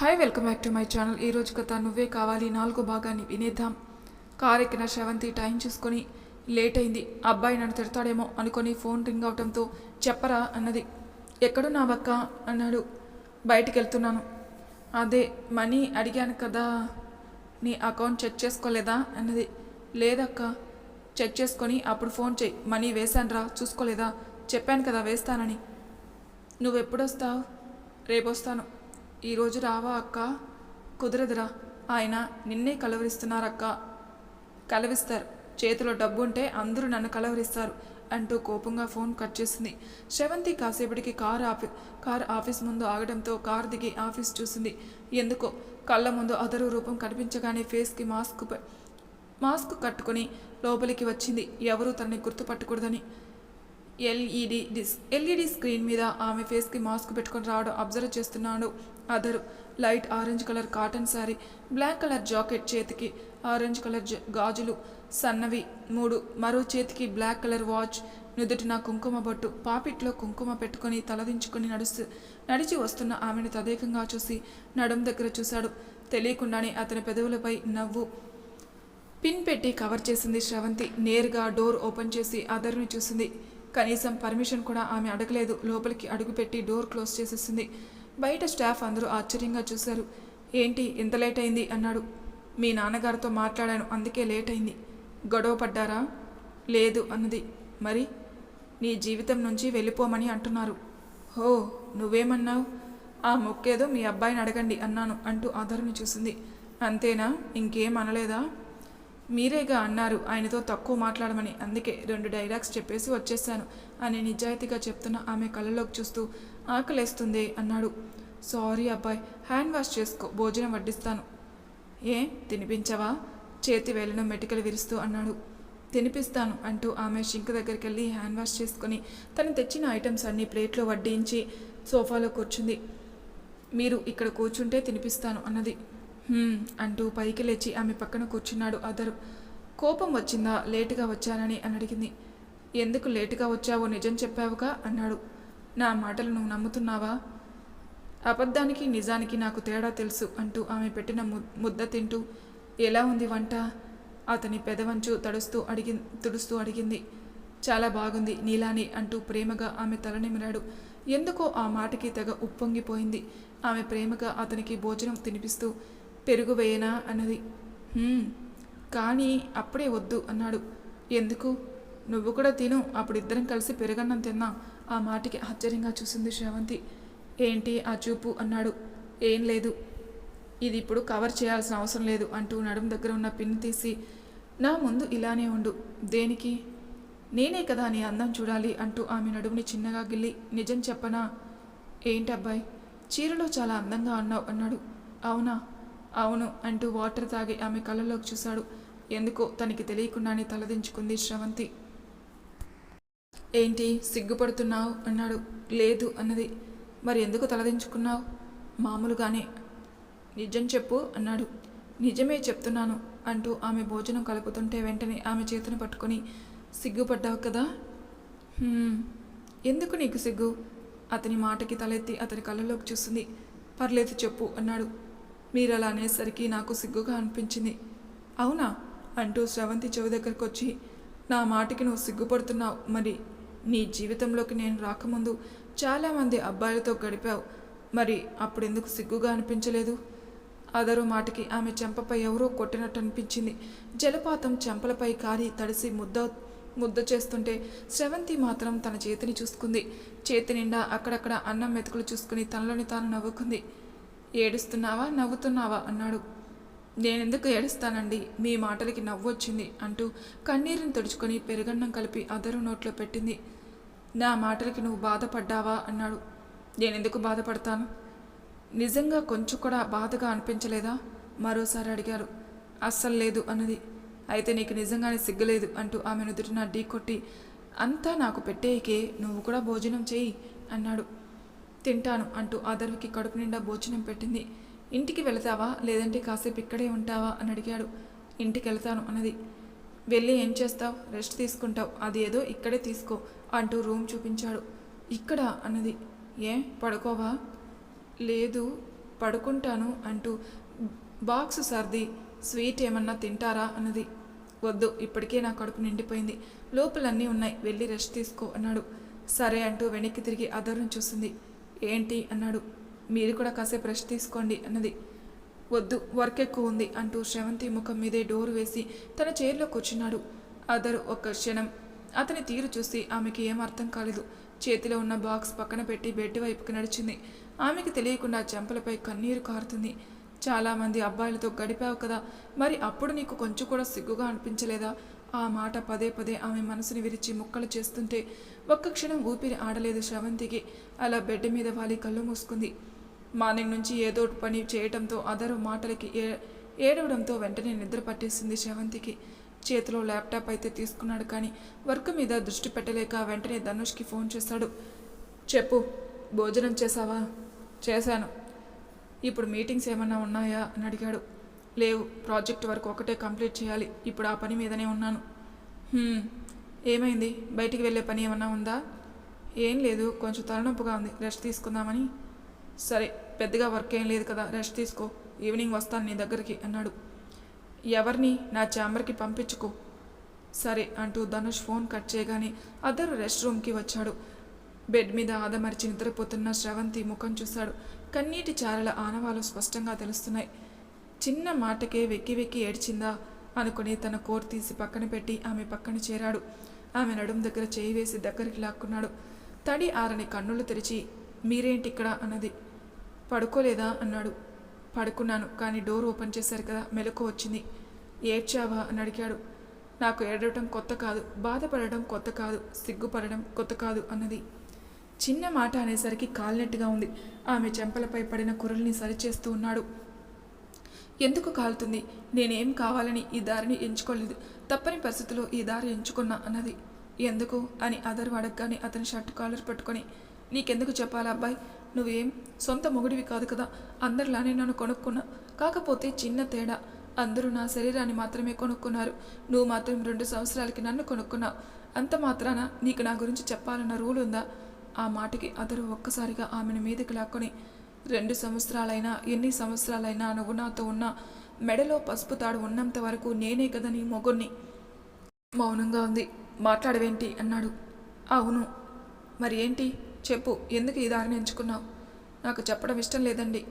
Hi welcome back to my channel ఈరోజు కథ నువ్వే కావాలి నాలుగో భాగాన్ని వినేద్దాం. కార్ ఎక్కిన శ్రవంతి టైం చూసుకొని లేట్ అయింది. అబ్బాయి నన్ను తిడతాడేమో అనుకొని ఫోన్ రింగ్ అవటంతో చెప్పరా అన్నది. ఎక్కడున్నావక్క అన్నాడు. బయటికి వెళ్తున్నాను అదే మనీ అడిగాను కదా. నీ అకౌంట్ చెక్ చేసుకోలేదా? అన్నది. లేదక్క. చెక్ చేసుకొని అప్పుడు ఫోన్ చెయ్యి మనీ వేశానరా చూసుకోలేదా? చెప్పాను కదా వేస్తానని. నువ్వెప్పుడొస్తావు? రేపు వస్తాను ఈరోజు రావా అక్క? కుదరదురా. ఆయన నిన్నే కలవరిస్తున్నారక్క. కలవిస్తారు. చేతిలో డబ్బు ఉంటే అందరూ నన్ను కలవరిస్తారు అంటూ కోపంగా ఫోన్ కట్ చేసింది. శ్రవంతి కాసేపటికి కార్ ఆఫీ కార్ ఆఫీస్ ముందు ఆగడంతో కార్ దిగి ఆఫీస్ చూసింది. ఎందుకో? కళ్ళ ముందు అదరు రూపం కనిపించగానే ఫేస్కి మాస్క్ మాస్క్ కట్టుకొని లోపలికి వచ్చింది. ఎవరూ తనని గుర్తుపట్టకూడదని. ఎల్ఈడి డిస్ ఎల్ఈడి స్క్రీన్ మీద ఆమె ఫేస్కి మాస్క్ పెట్టుకొని రావడం అబ్జర్వ్ చేస్తున్నాడు. అదరు. Light orange colour cotton sari black colour jacket చేతికి ఆరెంజ్ కలర్ గాజులు సన్నవి మూడు. మరో చేతికి బ్లాక్ కలర్ వాచ్ నుదుటిన కుంకుమ బొట్టు పాపిట్లో కుంకుమ పెట్టుకొని తలదించుకొని నడుస్తూ నడిచి వస్తున్న ఆమెను తదేకంగా చూసి నడుం దగ్గర చూశాడు. తెలియకుండానే అతని పెదవులపై నవ్వు పిన్ పెట్టి కవర్ చేసింది శ్రవంతి. నేరుగా డోర్ ఓపెన్ చేసి అదర్ని చూసింది. కనీసం పర్మిషన్ కూడా ఆమె అడగలేదు. లోపలికి అడుగుపెట్టి డోర్ క్లోజ్ చేసేసింది. బయట స్టాఫ్ అందరూ ఆశ్చర్యంగా చూశారు. ఏంటి ఇంత లేట్ అయింది? అన్నాడు. మీ నాన్నగారితో మాట్లాడాను అందుకే లేట్ అయింది. గొడవ పడ్డారా? లేదు అన్నది. మరి? నీ జీవితం నుంచి వెళ్ళిపోమని అంటున్నారు. హో నువ్వేమన్నావు? ఆ మొక్కేదో మీ అబ్బాయిని అడగండి అన్నాను అంటూ ఆధార్ని చూసింది. అంతేనా? ఇంకేం అనలేదా? మీరేగా అన్నారు ఆయనతో తక్కువ మాట్లాడమని అందుకే రెండు డైలాగ్స్ చెప్పేసి వచ్చేసాను అని నిజాయితీగా చెప్తున్న ఆమె కళ్ళలోకి చూస్తూ ఆకలేస్తుంది అన్నాడు. సారీ అబ్బాయి హ్యాండ్ వాష్ చేసుకో భోజనం వడ్డిస్తాను. ఏ తినిపించవా? చేతి వేలను మెటికలు విరుస్తూ అన్నాడు. తినిపిస్తాను అంటూ ఆమె షింక్ దగ్గరికి వెళ్ళి హ్యాండ్ వాష్ చేసుకుని తను తెచ్చిన ఐటమ్స్ అన్ని ప్లేట్లో వడ్డించి సోఫాలో కూర్చుంది. మీరు ఇక్కడ కూర్చుంటే తినిపిస్తాను అన్నది. అంటూ పైకి లేచి ఆమె పక్కన కూర్చున్నాడు అదరు కోపం వచ్చిందా? లేటుగా వచ్చానని అని అడిగింది ఎందుకు లేటుగా వచ్చావో నిజం చెప్పావుగా? అన్నాడు. నా మాటలు నువ్వు నమ్ముతున్నావా? అబద్ధానికి నిజానికి నాకు తేడా తెలుసు అంటూ ఆమె పెట్టిన ముద్ద తింటూ ఎలా ఉంది వంట? అతని పెదవంచు తడుస్తూ అడిగి తుడుస్తూ అడిగింది. చాలా బాగుంది నీలాని అంటూ ప్రేమగా ఆమె తలనిమిరాడు ఎందుకో ఆ మాటకి తెగ ఉప్పొంగిపోయింది. ఆమె ప్రేమగా అతనికి భోజనం తినిపిస్తూ పెరుగు వేయనా? అన్నది. కానీ అప్పుడే వద్దు అన్నాడు. ఎందుకు? నువ్వు కూడా తిను అప్పుడు ఇద్దరం కలిసి పెరుగన్నం తిన్నాం ఆ మాటకి ఆశ్చర్యంగా చూసింది శ్రవంతి. ఏంటి ఆ చూపు? అన్నాడు. ఏం లేదు. ఇది ఇప్పుడు కవర్ చేయాల్సిన అవసరం లేదు అంటూ నడుం దగ్గర ఉన్న పిన్ తీసి నా ముందు ఇలానే ఉండు. దేనికి? నేనే కదా నీ అందం చూడాలి అంటూ ఆమె నడుముని చిన్నగా గిల్లి నిజం చెప్పనా? ఏంటి అబ్బాయి? చీరలో చాలా అందంగా ఉన్నావు అన్నాడు. అవునా? అవును అంటూ వాటర్ తాగి ఆమె కళ్ళలోకి చూశాడు. ఎందుకో తనకి తెలియకుండానే తలదించుకుంది శ్రవంతి. ఏంటి సిగ్గుపడుతున్నావు? అన్నాడు. లేదు అన్నది. మరి ఎందుకు తలదించుకున్నావు? మామూలుగానే. నిజం చెప్పు అన్నాడు. నిజమే చెప్తున్నాను అంటూ ఆమె భోజనం కలుపుతుంటే వెంటనే ఆమె చేతిని పట్టుకొని సిగ్గుపడ్డావు కదా? ఎందుకు నీకు సిగ్గు? అతని మాటకి తలెత్తి అతని కళ్ళలోకి చూస్తుంది పర్లేదు చెప్పు అన్నాడు. మీరు అలా అనేసరికి నాకు సిగ్గుగా అనిపించింది. అవునా? అంటూ శ్రవంతి చెవి దగ్గరకు వచ్చి నా మాటకి నువ్వు సిగ్గుపడుతున్నావు మరి? నీ జీవితంలోకి నేను రాకముందు చాలామంది అబ్బాయిలతో గడిపావు. మరి అప్పుడెందుకు సిగ్గుగా అనిపించలేదు? అదరు మాటకి ఆమె చెంపపై ఎవరో కొట్టినట్టు అనిపించింది. జలపాతం చెంపలపై కారి తడిసి ముద్ద ముద్ద చేస్తుంటే శ్రవంతి మాత్రం తన చేతిని చూసుకుంది. చేతి నిండా అక్కడక్కడ అన్నం మెతుకులు చూసుకుని తనలోని తాను నవ్వుకుంది. ఏడుస్తున్నావా? నవ్వుతున్నావా? అన్నాడు. నేనెందుకు ఏడుస్తానండి? మీ మాటలకి నవ్వు వచ్చింది అంటూ కన్నీరుని తుడుచుకొని పెరుగన్నం కలిపి అదరు నోట్లో పెట్టింది. నా మాటలకి నువ్వు బాధపడ్డావా? అన్నాడు. నేనెందుకు బాధపడతాను? నిజంగా కొంచెం కూడా బాధగా అనిపించలేదా? మరోసారి అడిగారు. అస్సలు లేదు అన్నది. అయితే నీకు నిజంగానే సిగ్గులేదు అంటూ ఆమె నుదుటిన ఢీ కొట్టి అంతా నాకు పెట్టేయకే నువ్వు కూడా భోజనం చేయి అన్నాడు. తింటాను అంటూ అదర్వికి కడుపు నిండా భోజనం పెట్టింది. ఇంటికి వెళతావా? లేదంటే కాసేపు ఇక్కడే ఉంటావా? అని అడిగాడు. ఇంటికి వెళ్తాను అన్నది. వెళ్ళి ఏం చేస్తావు? రెస్ట్ తీసుకుంటావు. అది ఏదో ఇక్కడే తీసుకో అంటూ రూమ్ చూపించాడు. ఇక్కడ అన్నది. ఏ? పడుకోవా? లేదు పడుకుంటాను అంటూ బాక్స్ సర్ది స్వీట్ ఏమన్నా తింటారా? అన్నది. వద్దు ఇప్పటికే నా కడుపు నిండిపోయింది. లోపలన్నీ ఉన్నాయి. వెళ్ళి రెస్ట్ తీసుకో అన్నాడు. సరే అంటూ వెనక్కి తిరిగి అదర్ను చూసింది. ఏంటి? అన్నాడు. మీరు కూడా కాసేపు రెస్ట్ తీసుకోండి అన్నది. వద్దు వర్క్ ఎక్కువ ఉంది అంటూ శ్రవంతి ముఖం మీదే డోర్ వేసి తన చైర్లో కూర్చున్నాడు. అదరు ఒక్క క్షణం. అతని తీరు చూసి ఆమెకి ఏం అర్థం కాలేదు. చేతిలో ఉన్న బాక్స్ పక్కన పెట్టి బెడ్ వైపుకి నడిచింది. ఆమెకి తెలియకుండా చెంపలపై కన్నీరు కారుతుంది. చాలామంది అబ్బాయిలతో గడిపావు కదా మరి అప్పుడు నీకు కొంచెం కూడా సిగ్గుగా అనిపించలేదా? ఆ మాట పదే పదే ఆమె మనసుని విరిచి ముక్కలు చేస్తుంటే ఒక్క క్షణం ఊపిరి ఆడలేదు శ్రవంతికి. అలా బెడ్ మీద వాలి కళ్ళు మూసుకుంది. మార్నింగ్ నుంచి ఏదో ఒకటి పని చేయటంతో అదరు మాటలకి ఏ ఏడవడంతో వెంటనే నిద్ర పట్టేసింది శ్రవంతికి చేతిలో ల్యాప్టాప్ అయితే తీసుకున్నాడు కానీ వర్క్ మీద దృష్టి పెట్టలేక వెంటనే ధనుష్కి ఫోన్ చేశాడు. చెప్పు భోజనం చేశావా? చేశాను. ఇప్పుడు మీటింగ్స్ ఏమన్నా ఉన్నాయా? అని అడిగాడు. లేవు ప్రాజెక్ట్ వర్క్ ఒకటే కంప్లీట్ చేయాలి. ఇప్పుడు ఆ పని మీదనే ఉన్నాను. ఏమైంది? బయటికి వెళ్ళే పని ఏమన్నా ఉందా? ఏం లేదు కొంచెం తలనొప్పిగా ఉంది. రెస్ట్ తీసుకుందామని సరే పెద్దగా వర్క్ ఏం లేదు కదా రెస్ట్ తీసుకో ఈవినింగ్ వస్తాను నీ దగ్గరికి అన్నాడు. ఎవరిని? నా ఛాంబర్కి పంపించుకో. సరే అంటూ ధనుష్ ఫోన్ కట్ చేయగానే అద్దరు రెస్ట్ రూమ్కి వచ్చాడు. బెడ్ మీద ఆదమరిచి నిద్రపోతున్న శ్రవంతి ముఖం చూశాడు. కన్నీటి చారల ఆనవాలు స్పష్టంగా తెలుస్తున్నాయి. చిన్న మాటకే వెక్కి వెక్కి ఏడ్చిందా అనుకుని తన కోర్ తీసి పక్కన పెట్టి ఆమె పక్కన చేరాడు. ఆమె నడుం దగ్గర చేయి వేసి దగ్గరికి లాక్కున్నాడు. తడి ఆరని కన్నులు తెరిచి మీరేంటి ఇక్కడ అన్నది. పడుకోలేదా? అన్నాడు. పడుకున్నాను కానీ డోర్ ఓపెన్ చేశారు కదా మెలకు వచ్చింది. ఏడ్చావా? అని అడిగాడు. నాకు ఏడవటం కొత్త కాదు బాధపడటం కొత్త కాదు సిగ్గుపడడం కొత్త కాదు అన్నది. చిన్న మాట అనేసరికి కాలినట్టుగా ఉంది. ఆమె చెంపలపై పడిన కురల్ని సరిచేస్తూ ఉన్నాడు. ఎందుకు కాలుతుంది? నేనేం కావాలని ఈ దారిని ఎంచుకోలేదు. తప్పని పరిస్థితిలో ఈ దారి ఎంచుకున్నా అన్నది. ఎందుకు? అని అదరు అడగగానే అతని షర్ట్ కాలర్ పట్టుకొని నీకెందుకు చెప్పాలా అబ్బాయి? నువ్వేం సొంత మొగుడివి కాదు కదా? అందరిలానే నన్ను కొనుక్కున్నా. కాకపోతే చిన్న తేడా. అందరూ నా శరీరాన్ని మాత్రమే కొనుక్కున్నారు. నువ్వు మాత్రం రెండు సంవత్సరాలకి నన్ను కొనుక్కున్నావు. అంత మాత్రాన నీకు నా గురించి చెప్పాలన్న రూల్ ఉందా? ఆ మాటకి అదరు ఒక్కసారిగా ఆమెను మీదకి లాక్కొని రెండు సంవత్సరాలైనా ఎన్ని సంవత్సరాలైనా నువ్వు నాతో ఉన్నా మెడలో పసుపు తాడు ఉన్నంత వరకు నేనే కదా నీ మొగుణ్ణి? మౌనంగా ఉంది. మాట్లాడవేంటి? అన్నాడు. అవును. మరి ఏంటి చెప్పు ఎందుకు ఈ దారిని ఎంచుకున్నావు? నాకు చెప్పడం ఇష్టం లేదండి.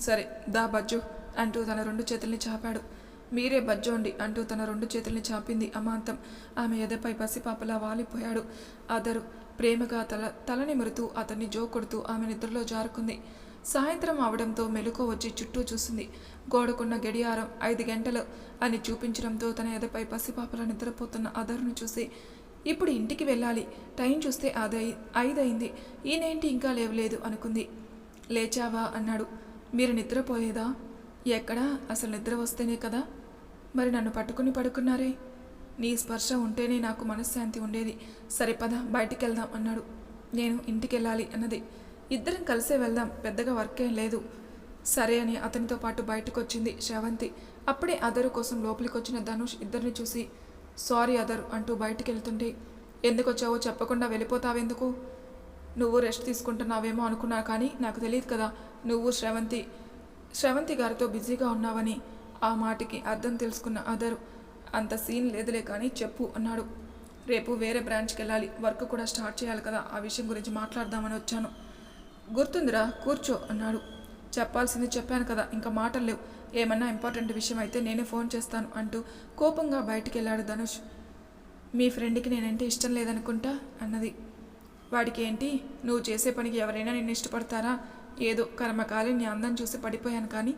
సరే దా బజ్జు అంటూ తన రెండు చేతుల్ని చాపాడు. మీరే బజ్జోండి అంటూ తన రెండు చేతుల్ని చాపింది అమాంతం. ఆమె ఎదపై పసిపాపలా వాలిపోయాడు. అదరు ప్రేమగా తల తలని నిమురుతూ అతన్ని జోకొడుతూ ఆమె నిద్రలో జారుకుంది. సాయంత్రం అవడంతో మెలకువ వచ్చి చుట్టూ చూసింది. గోడకున్న గడియారం ఐదు గంటలు అని చూపించడంతో తన ఎదపై పసిపాపలా నిద్రపోతున్న అదరును చూసి ఇప్పుడు ఇంటికి వెళ్ళాలి. టైం చూస్తే అదై ఐదయింది. ఈయనేంటి ఇంకా లేవలేదు అనుకుంది. లేచావా? అన్నాడు. మీరు నిద్రపోయేదా? ఎక్కడా? అసలు నిద్ర వస్తేనే కదా. మరి నన్ను పట్టుకుని పడుకున్నారే? నీ స్పర్శ ఉంటేనే నాకు మనశ్శాంతి ఉండేది. సరే పద బయటికి వెళ్దాం అన్నాడు. నేను ఇంటికి వెళ్ళాలి అన్నది. ఇద్దరం కలిసే వెళ్దాం. పెద్దగా వర్క్ ఏం లేదు. సరే అని అతనితో పాటు బయటకు వచ్చింది శ్రవంతి అప్పుడే అదరు కోసం లోపలికి వచ్చిన ధనుష్ ఇద్దరిని చూసి సారీ అదర్ అంటూ బయటికి వెళ్తుంటే ఎందుకు వచ్చావో చెప్పకుండా వెళ్ళిపోతావెందుకు? నువ్వు రెస్ట్ తీసుకుంటున్నావేమో అనుకున్నా కానీ నాకు తెలియదు కదా నువ్వు శ్రవంతి శ్రవంతి గారితో బిజీగా ఉన్నావని ఆ మాటకి అర్థం తెలుసుకున్న అదరు అంత సీన్ లేదులే కానీ చెప్పు అన్నాడు. రేపు వేరే బ్రాంచ్కి వెళ్ళాలి వర్క్ కూడా స్టార్ట్ చేయాలి కదా ఆ విషయం గురించి మాట్లాడదామని వచ్చాను. గుర్తుందిరా కూర్చో అన్నాడు. చెప్పాల్సింది చెప్పాను కదా ఇంకా మాటలు లేవు. ఏమన్నా ఇంపార్టెంట్ విషయం అయితే నేనే ఫోన్ చేస్తాను అంటూ కోపంగా బయటికి వెళ్ళాడు ధనుష్. మీ ఫ్రెండ్కి నేనంటే ఇష్టం లేదనుకుంటా? అన్నది. వాడికి ఏంటి? నువ్వు చేసే పనికి ఎవరైనా నిన్ను ఇష్టపడతారా? ఏదో కర్మకాలి నీ అందం చూసి పడిపోయాను కానీ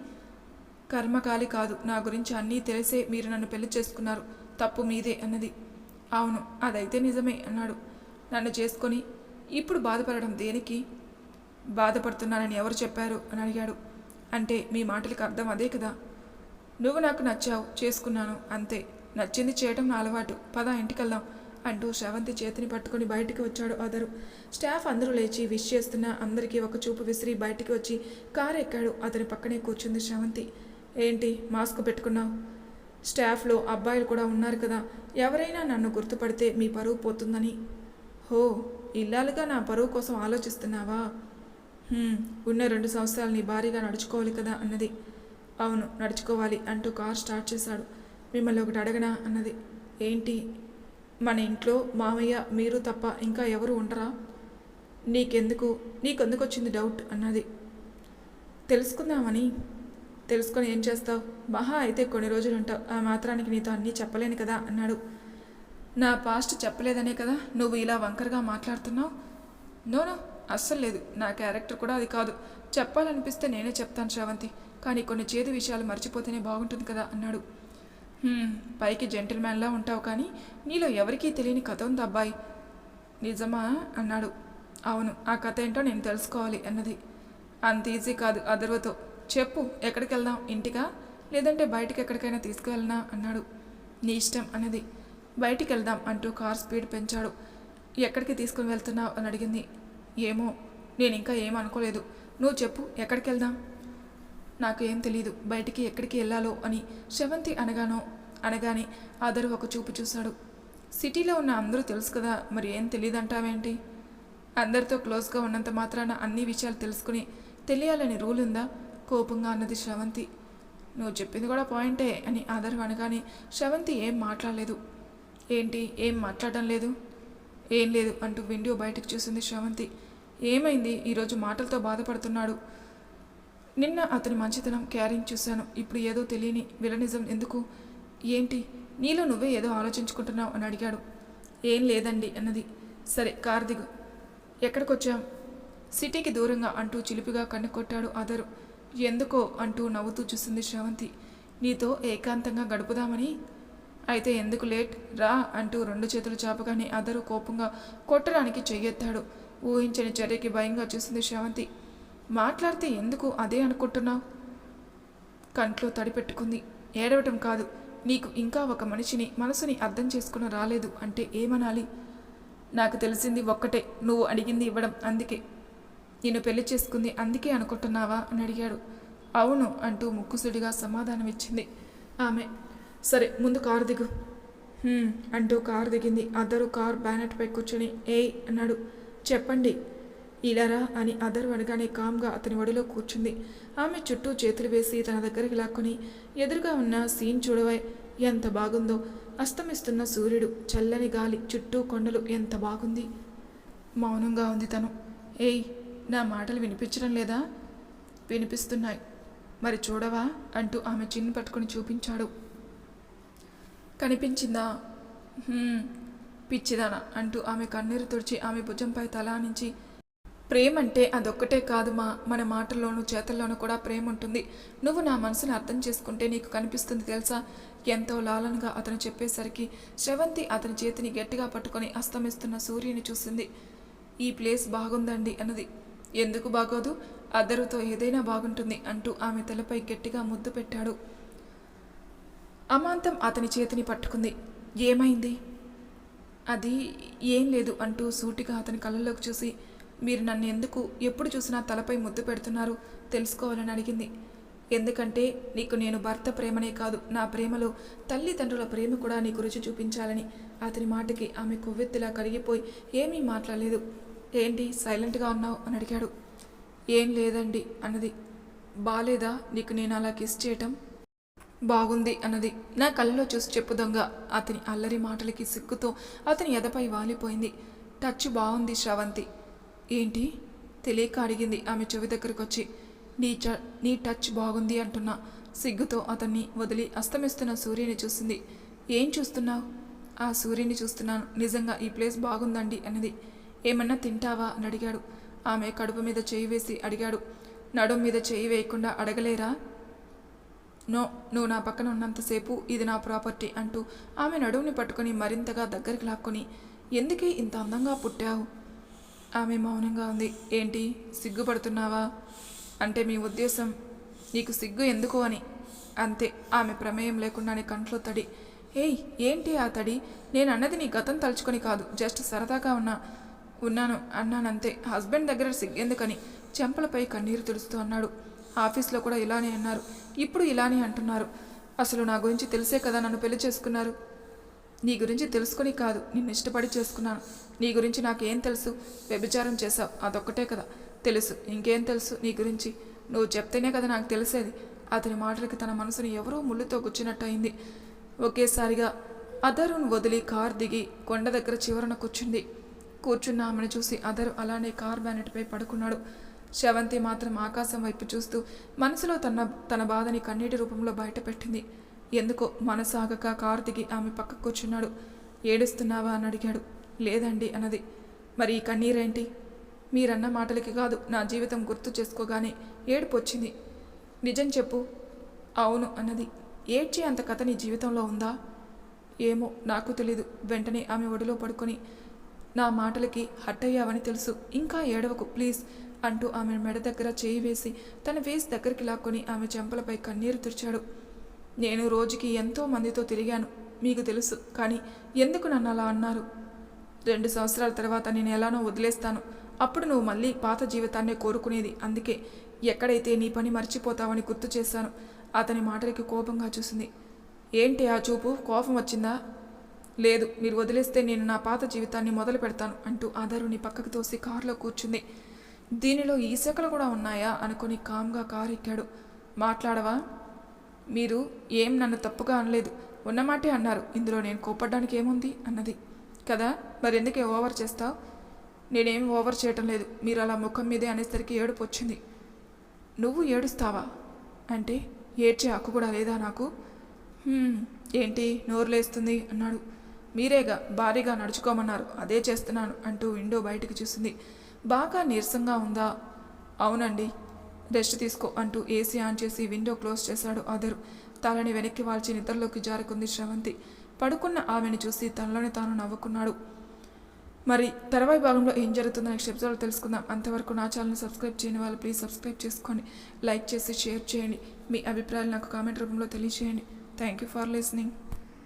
కర్మకాలి కాదు. నా గురించి అన్నీ తెలిసే మీరు నన్ను పెళ్ళి చేసుకున్నారు. తప్పు మీదే అన్నది. అవును అదైతే నిజమే అన్నాడు. నన్ను చేసుకొని ఇప్పుడు బాధపడడం దేనికి? బాధపడుతున్నానని ఎవరు చెప్పారు? అని అడిగాడు. అంటే మీ మాటలకు అర్థం అదే కదా. నువ్వు నాకు నచ్చావు చేసుకున్నాను అంతే. నచ్చింది చేయటం నా అలవాటు. పద ఇంటికెళ్దాం అంటూ శ్రవంతి చేతిని పట్టుకొని బయటికి వచ్చాడు అదరు స్టాఫ్ అందరూ లేచి విష్ చేస్తున్న అందరికీ ఒక చూపు విసిరి బయటికి వచ్చి కారు ఎక్కాడు అతని పక్కనే కూర్చుంది శ్రవంతి ఏంటి మాస్క్ పెట్టుకున్నావు? స్టాఫ్లో అబ్బాయిలు కూడా ఉన్నారు కదా. ఎవరైనా నన్ను గుర్తుపడితే మీ పరువు పోతుందని. హో ఇల్లాలుగా నా పరువు కోసం ఆలోచిస్తున్నావా? ఉన్న రెండు సంవత్సరాలు నీ భారీగా నడుచుకోవాలి కదా అన్నది. అవును నడుచుకోవాలి అంటూ కార్ స్టార్ట్ చేశాడు. మిమ్మల్ని ఒకటి అడగనా అన్నది. ఏంటి? మన ఇంట్లో మామయ్య మీరు తప్ప ఇంకా ఎవరు ఉండరా? నీకెందుకు? నీకెందుకు వచ్చింది డౌట్ అన్నది. తెలుసుకుందామని. తెలుసుకొని ఏం చేస్తావు? మహా అయితే కొన్ని రోజులు ఉంటావు ఆ మాత్రానికి నీతో అన్నీ చెప్పలేను కదా అన్నాడు. నా పాస్ట్ చెప్పలేదనే కదా నువ్వు ఇలా వంకరగా మాట్లాడుతున్నావు? నోనో అస్సలు లేదు. నా క్యారెక్టర్ కూడా అది కాదు. చెప్పాలనిపిస్తే నేనే చెప్తాను శ్రావంతి. కానీ కొన్ని చేదు విషయాలు మర్చిపోతేనే బాగుంటుంది కదా అన్నాడు. పైకి జెంటిల్మ్యాన్లా ఉంటావు కానీ నీలో ఎవరికీ తెలియని కథ ఉంది అబ్బాయి? నిజమా? అన్నాడు. అవును ఆ కథ ఏంటో నేను తెలుసుకోవాలి అన్నది. అంత ఈజీ కాదు అదర్వతో. చెప్పు ఎక్కడికి వెళ్దాం ఇంటికా? లేదంటే బయటికి ఎక్కడికైనా తీసుకువెళ్ళనా అన్నాడు. నీ ఇష్టం అన్నది. బయటికి వెళ్దాం అంటూ కార్ స్పీడ్ పెంచాడు. ఎక్కడికి తీసుకుని వెళ్తున్నావు? అని అడిగింది. ఏమో నేను ఇంకా ఏమనుకోలేదు. అనుకోలేదు నువ్వు చెప్పు ఎక్కడికి వెళ్దాం నాకు ఏం తెలియదు బయటికి ఎక్కడికి వెళ్ళాలో అని శవంతి అనగానో అనగానే అదరు ఒక చూపు చూశాడు. సిటీలో ఉన్న అందరూ తెలుసు కదా మరి ఏం తెలియదంటావేంటి అందరితో క్లోజ్గా ఉన్నంత మాత్రాన అన్ని విషయాలు తెలుసుకుని తెలియాలని రూల్ ఉందా? కోపంగా అన్నది శ్రవంతి నువ్వు చెప్పింది కూడా పాయింటే అని ఆదరు అనగానే శ్రవంతి ఏం మాట్లాడలేదు. ఏంటి ఏం మాట్లాడడం లేదు? ఏం లేదు అంటూ విండో బయటకు చూసింది శ్రవంతి. ఏమైంది? ఈరోజు మాటలతో బాధపడుతున్నాడు. నిన్న అతని మంచితనం క్యారింగ్ చూశాను. ఇప్పుడు ఏదో తెలియని విలనిజం ఎందుకు? ఏంటి? నీలో నువ్వే ఏదో ఆలోచించుకుంటున్నావు అని అడిగాడు. ఏం లేదండి అన్నది. సరే కార్ దిగు. ఎక్కడికొచ్చాం? సిటీకి దూరంగా అంటూ చిలిపిగా కన్ను కొట్టాడు అదరు ఎందుకో అంటూ నవ్వుతూ చూసింది శ్రవంతి. నీతో ఏకాంతంగా గడుపుదామని అయితే ఎందుకు లేట్? రా అంటూ రెండు చేతులు చాపగానే అదరు కోపంగా కొట్టడానికి చెయ్యెత్తాడు. ఊహించని చర్యకి భయంగా చూసింది శ్రవంతి. మాట్లాడితే ఎందుకు అదే అనుకుంటున్నావు? కంట్లో తడిపెట్టుకుంది ఏడవటం కాదు. నీకు ఇంకా ఒక మనిషిని మనసుని అర్థం చేసుకుని రాలేదు అంటే ఏమనాలి? నాకు తెలిసింది ఒక్కటే. నువ్వు అడిగింది ఇవ్వడం అందుకే. నిన్ను పెళ్ళి చేసుకుంది అందుకే అనుకుంటున్నావా? అని అడిగాడు. అవును అంటూ ముక్కుసుడిగా సమాధానం ఇచ్చింది ఆమె సరే ముందు కారు దిగు. అంటూ కారు దిగింది. అద్దరు కార్ బ్యానెట్పై కూర్చొని ఏయ్ అన్నాడు. చెప్పండి. ఇలారా అని అదరు అనగానే కామ్గా అతని ఒడిలో కూర్చుంది. ఆమె చుట్టూ చేతులు వేసి తన దగ్గరికి లాక్కొని ఎదురుగా ఉన్న సీన్ చూడవై ఎంత బాగుందో. అస్తమిస్తున్న సూర్యుడు చల్లని గాలి చుట్టూ కొండలు ఎంత బాగుంది. మౌనంగా ఉంది తను. ఏయ్ నా మాటలు వినిపించడం లేదా? వినిపిస్తున్నాయి. మరి చూడవా? అంటూ ఆమె చిన్ను పట్టుకొని చూపించాడు. కనిపించిందా? పిచ్చిదానా అంటూ ఆమె కన్నీరు తుడిచి ఆమె భుజంపై తలానించి ప్రేమ అంటే అదొక్కటే కాదు మా మన మాటల్లోనూ చేతల్లోనూ కూడా ప్రేమ ఉంటుంది నువ్వు నా మనసుని అర్థం చేసుకుంటే నీకు కనిపిస్తుంది తెలుసా? ఎంతో లాలనగా అతను చెప్పేసరికి శ్రవంతి అతని చేతిని గట్టిగా పట్టుకొని అస్తమిస్తున్న సూర్యుని చూసింది. ఈ ప్లేస్ బాగుందండి అన్నది. ఎందుకు బాగోదు? అద్దరుతో ఏదైనా బాగుంటుంది అంటూ ఆమె తలపై గట్టిగా ముద్దు పెట్టాడు. అమాంతం అతని చేతిని పట్టుకుంది. ఏమైంది? అది ఏం లేదు అంటూ సూటిగా అతని కళ్ళలోకి చూసి మీరు నన్ను ఎందుకు ఎప్పుడు చూసినా తలపై ముద్దు పెడుతున్నారు తెలుసుకోవాలని అడిగింది. ఎందుకంటే నీకు నేను భర్త ప్రేమనే కాదు నా ప్రేమలో తల్లిదండ్రుల ప్రేమ కూడా నీకు రుచి చూపించాలని. అతని మాటకి ఆమె కొవ్వెత్తిలా కరిగిపోయి ఏమీ మాట్లాడలేదు. ఏంటి సైలెంట్గా ఉన్నావు? అని అడిగాడు. ఏం లేదండి అన్నది. బాలేదా నీకు నేను అలా కిస్ చేయటం? బాగుంది అన్నది. నా కళ్ళలో చూసి చెప్పు దొంగ. అతని అల్లరి మాటలకి సిగ్గుతో అతని ఎదపై వాలిపోయింది. టచ్ బాగుంది శ్రవంతి. ఏంటి? తెలియక అడిగింది ఆమె చెవి దగ్గరకు వచ్చి నీ చ నీ టచ్ బాగుంది అంటున్నా. సిగ్గుతో అతన్ని వదిలి అస్తమిస్తున్న సూర్యుని చూసింది. ఏం చూస్తున్నావు? ఆ సూర్యుని చూస్తున్నాను. నిజంగా ఈ ప్లేస్ బాగుందండి అన్నది. ఏమన్నా తింటావా? అని అడిగాడు. ఆమె కడుపు మీద చేయి వేసి అడిగాడు. నడుం మీద చేయి వేయకుండా అడగలేరా? నో నువ్వు నా పక్కన ఉన్నంతసేపు ఇది నా ప్రాపర్టీ అంటూ ఆమె నడువుని పట్టుకొని మరింతగా దగ్గరికి లాక్కొని ఎందుకే ఇంత అందంగా పుట్టావు? ఆమె మౌనంగా ఉంది. ఏంటి సిగ్గుపడుతున్నావా? అంటే మీ ఉద్దేశం నీకు సిగ్గు ఎందుకు అని? అంతే ఆమె ప్రమేయం లేకుండానే కంట్లో తడి. ఏయ్ ఏంటి ఆ తడి? నేను అన్నది నీ గతం తలుచుకొని కాదు జస్ట్ సరదాగా ఉన్నా ఉన్నాను అన్నానంతే. హస్బెండ్ దగ్గర సిగ్గెందుకని చెంపలపై కన్నీరు తుడుస్తూ అన్నాడు. ఆఫీస్లో కూడా ఇలానే అన్నారు. ఇప్పుడు ఇలానే అంటున్నారు. అసలు నా గురించి తెలిసే కదా నన్ను పెళ్ళి చేసుకున్నారు. నీ గురించి తెలుసుకొని కాదు నిన్ను ఇష్టపడి చేసుకున్నాను. నీ గురించి నాకేం తెలుసు? వ్యభిచారం చేశావు అదొక్కటే కదా. తెలుసు ఇంకేం తెలుసు నీ గురించి? నువ్వు చెప్తేనే కదా నాకు తెలిసేది. అతని మాటలకి తన మనసుని ఎవరో ముళ్ళుతో గుచ్చినట్టు అయింది ఒకేసారిగా అదరును వదిలి కార్ దిగి కొండ దగ్గర చివరన కూర్చుంది. కూర్చున్న ఆమెను చూసి అదరు అలానే కార్ బ్యానెట్పై పడుకున్నాడు. శవంతి మాత్రం ఆకాశం వైపు చూస్తూ మనసులో తన తన బాధని కన్నీటి రూపంలో బయటపెట్టింది. ఎందుకో మనసు ఆగక కారు దిగి ఆమె పక్కకు కూర్చున్నాడు. ఏడుస్తున్నావా అని అడిగాడు. లేదండి అన్నది. మరి ఈ కన్నీరేంటి? మీరన్న మాటలకి కాదు నా జీవితం గుర్తు చేసుకోగానే ఏడుపు వచ్చింది. నిజం చెప్పు. అవును అన్నది. ఏడ్చే అంత కథ నీ జీవితంలో ఉందా? ఏమో నాకు తెలీదు. వెంటనే ఆమె ఒడిలో పడుకొని నా మాటలకి హట్ అయ్యావని తెలుసు. ఇంకా ఏడవకు ప్లీజ్. అంటూ ఆమె మెడ దగ్గర చేయి వేసి తన ఫేస్ దగ్గరికి లాక్కొని ఆమె చెంపలపై కన్నీరు తుడిచాడు. నేను రోజుకి ఎంతో మందితో తిరిగాను మీకు తెలుసు కానీ ఎందుకు నన్ను అలా అన్నారు? రెండు సంవత్సరాల తర్వాత నేను ఎలానో వదిలేస్తాను అప్పుడు నువ్వు మళ్ళీ పాత జీవితాన్నే కోరుకునేది అందుకే ఎక్కడైతే నీ పని మర్చిపోతావని గుర్తు చేశాను అతని మాటలకి కోపంగా చూసింది. ఏంటి ఆ చూపు? కోపం వచ్చిందా? లేదు మీరు వదిలేస్తే నేను నా పాత జీవితాన్ని మొదలు పెడతాను అంటూ ఆధారుని పక్కకు తోసి కారులో కూర్చుంది. దీనిలో ఈసకలు కూడా ఉన్నాయా? అనుకుని కామ్గా కారు ఎక్కాడు మాట్లాడవా? మీరు ఏం నన్ను తప్పుగా అనలేదు. ఉన్నమాటే అన్నారు. ఇందులో నేను కోపడ్డానికి ఏముంది? అన్నది. కదా? మరెందుకే ఓవర్ చేస్తావు? నేనేం ఓవర్ చేయటం లేదు. మీరు అలా ముఖం మీదే అనేసరికి ఏడుపు వచ్చింది. నువ్వు ఏడుస్తావా? అంటే ఏడ్చే హక్కు కూడా లేదా నాకు? ఏంటి? నోరు లేస్తుంది అన్నాడు. మీరేగా? భారీగా నడుచుకోమన్నారు. అదే చేస్తున్నాను అంటూ విండో బయటికి చూసింది. బాగా నీరసంగా ఉందా? అవునండి. రెస్ట్ తీసుకో అంటూ ఏసీ ఆన్ చేసి విండో క్లోజ్ చేశాడు అదరు తలని వెనక్కి వాల్చి నిద్రలోకి జారుకుంది శ్రవంతి. పడుకున్న ఆమెను చూసి తనలోని తాను నవ్వుకున్నాడు. మరి తర్వాయి భాగంలో ఏం జరుగుతుందో నెక్స్ట్ ఎపిసోడ్ తెలుసుకుందాం. అంతవరకు నా ఛానల్ సబ్స్క్రైబ్ చేయని వాళ్ళు ప్లీజ్ సబ్స్క్రైబ్ చేసుకోండి. లైక్ చేసి షేర్ చేయండి. మీ అభిప్రాయాలు నాకు కామెంట్ రూపంలో తెలియజేయండి. Thank you for listening.